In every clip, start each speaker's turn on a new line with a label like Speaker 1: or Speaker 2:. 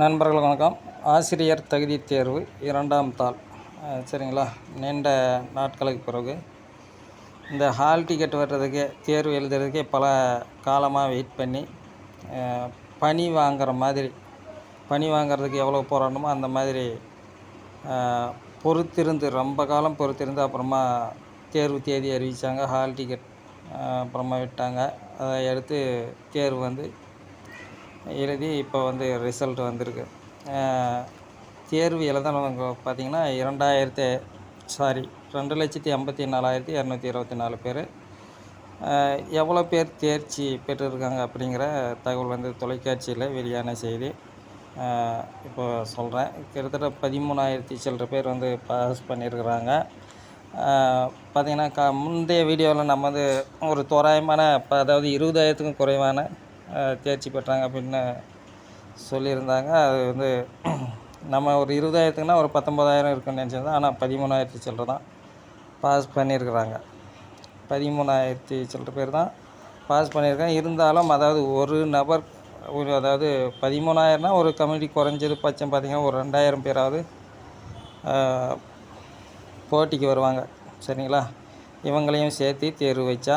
Speaker 1: நண்பர்கள் வணக்கம். ஆசிரியர் தகுதி தேர்வு இரண்டாம் தாள். சரிங்களா? நீண்ட நாட்களுக்கு பிறகு இந்த ஹால் டிக்கெட் வர்றதுக்கே தேர்வு எழுதுறதுக்கே பல காலமாக வெயிட் பண்ணி பனி பணி வாங்குற மாதிரி பணி வாங்குறதுக்கு எவ்வளோ போராடணுமோ அந்த மாதிரி பொறுத்திருந்து ரொம்ப காலம் பொறுத்திருந்து அப்புறமா தேர்வு தேதி அறிவித்தாங்க ஹால் டிக்கெட் அப்புறமா விட்டாங்க. அதை அடுத்து தேர்வு வந்து எழுதி இப்போ வந்து ரிசல்ட் வந்திருக்கு. தேர்வு எழுதினவங்க பார்த்தீங்கன்னா இரண்டாயிரத்தி சாரி ரெண்டு லட்சத்தி ஐம்பத்தி நாலாயிரத்தி இரநூத்தி இருபத்தி நாலு பேர். எவ்வளோ பேர் தேர்ச்சி பெற்றிருக்காங்க அப்படிங்கிற தகவல் வந்து தொலைக்காட்சியில் வெளியான செய்தி. இப்போ சொல்கிறேன் கிட்டத்தட்ட பதிமூணாயிரத்தி சில்லற பேர் வந்து பாஸ் பண்ணியிருக்கிறாங்க பார்த்திங்கன்னா க முந்தைய வீடியோவில் நம்ம வந்து ஒரு தோராயமான இப்போ அதாவது இருபதாயிரத்துக்கும் குறைவான தேர்ச்சி பெற்றாங்க அப்படின்னு சொல்லியிருந்தாங்க. அது வந்து நம்ம ஒரு இருபதாயிரத்துக்குனா ஒரு பத்தொம்பதாயிரம் இருக்குன்னு நினச்சிருந்தோம் ஆனால் பதிமூணாயிரத்தி சில்லற தான் பாஸ் பண்ணியிருக்கிறாங்க. பதிமூணாயிரத்தி சில்லற பேர் தான் பாஸ் பண்ணியிருக்காங்க. இருந்தாலும் அதாவது ஒரு நபர் ஒரு அதாவது பதிமூணாயிரம்னா ஒரு கம்யூனிட்டி குறைஞ்சது பட்சம் பார்த்திங்கன்னா ஒரு ரெண்டாயிரம் பேராவது போட்டிக்கு வருவாங்க. சரிங்களா? இவங்களையும் சேர்த்து தேர்வு வச்சா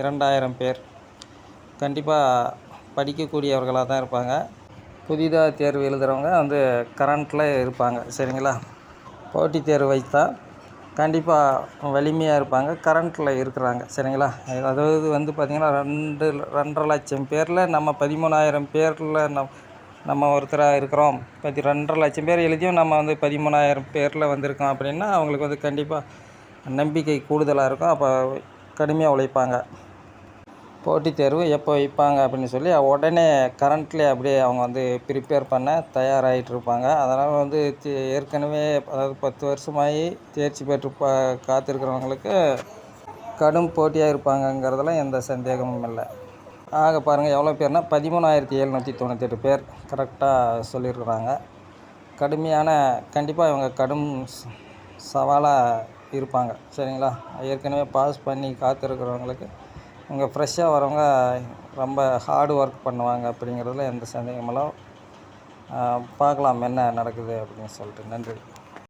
Speaker 1: இரண்டாயிரம் பேர். கண்டிப்பாக படிக்கக்கூடியவர்களாக தான் இருப்பாங்க. புதிதாக தேர்வு எழுதுகிறவங்க வந்து கரண்ட்டில் இருப்பாங்க. சரிங்களா? போட்டித் தேர்வு வைத்தா கண்டிப்பாக வலிமையாக இருப்பாங்க. கரண்ட்டில் இருக்கிறாங்க. சரிங்களா? அதாவது வந்து பார்த்திங்கன்னா ரெண்டு ரெண்டரை லட்சம் பேரில் நம்ம பதிமூணாயிரம் பேரில் நம் நம்ம ஒருத்தராக இருக்கிறோம். பத்தி ரெண்டரை லட்சம் பேர் எழுதியும் நம்ம வந்து பதிமூணாயிரம் பேரில் வந்திருக்கோம் அப்படின்னா அவங்களுக்கு வந்து கண்டிப்பாக நம்பிக்கை கூடுதலாக இருக்கும். அப்போ கடுமையாக உழைப்பாங்க. போட்டித் தேர்வு எப்போ வைப்பாங்க அப்படின்னு சொல்லி உடனே கரண்ட்லேயே அப்படியே அவங்க வந்து ப்ரிப்பேர் பண்ண தயாராகிட்டு இருப்பாங்க அதனால் வந்து ஏற்கனவே அதாவது பத்து வருஷமாகி தேர்ச்சி பெற்று பா காத்திருக்கிறவங்களுக்கு கடும் போட்டியாக இருப்பாங்கங்கிறதுல எந்த சந்தேகமும் இல்லை. ஆக பாருங்கள் எவ்வளோ பேர்னால் பதிமூணாயிரத்தி எழுநூற்றி தொண்ணூத்தெட்டு பேர் கரெக்டாக சொல்லியிருக்கிறாங்க. கடுமையான கண்டிப்பாக இவங்க கடும் சவாலாக இருப்பாங்க. சரிங்களா? ஏற்கனவே பாஸ் பண்ணி காத்திருக்கிறவங்களுக்கு இங்கே ஃப்ரெஷ்ஷாக வரவங்க ரொம்ப ஹார்டு ஒர்க் பண்ணுவாங்க அப்படிங்கிறதுல எந்த சந்தேகமெல்லாம் பார்க்கலாம் என்ன நடக்குது அப்படின்னு சொல்லிட்டு. நன்றி.